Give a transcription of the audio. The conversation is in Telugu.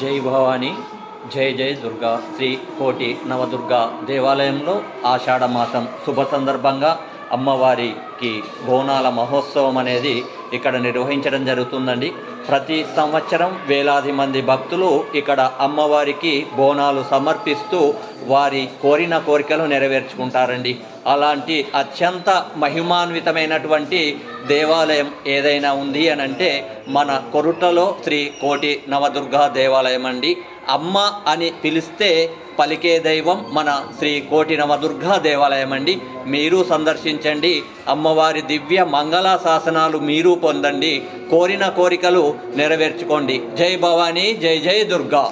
జై భవాని జై జై దుర్గా శ్రీ కోటి నవదుర్గా దేవాలయంలో ఆషాఢమాసం శుభ సందర్భంగా అమ్మవారికి బోనాల మహోత్సవం అనేది ఇక్కడ నిర్వహించడం జరుగుతుందండి. ప్రతి సంవత్సరం వేలాది మంది భక్తులు ఇక్కడ అమ్మవారికి బోనాలు సమర్పిస్తూ వారి కోరిన కోరికలు నెరవేర్చుకుంటారండి. అలాంటి అత్యంత మహిమాన్వితమైనటువంటి దేవాలయం ఏదైనా ఉంది అని అంటే మన కొరుటలో శ్రీ కోటి నవదుర్గా దేవాలయం అండి. అమ్మ అని పిలిస్తే పలికే దైవం మన శ్రీ కోటి నవదుర్గా దేవాలయం అండి. మీరు సందర్శించండి. అమ్మవారి దివ్య మంగళ శాసనాలు మీరు పొందండి. కోరిన కోరికలు నెరవేర్చుకోండి. జై భవానీ జై జై దుర్గా.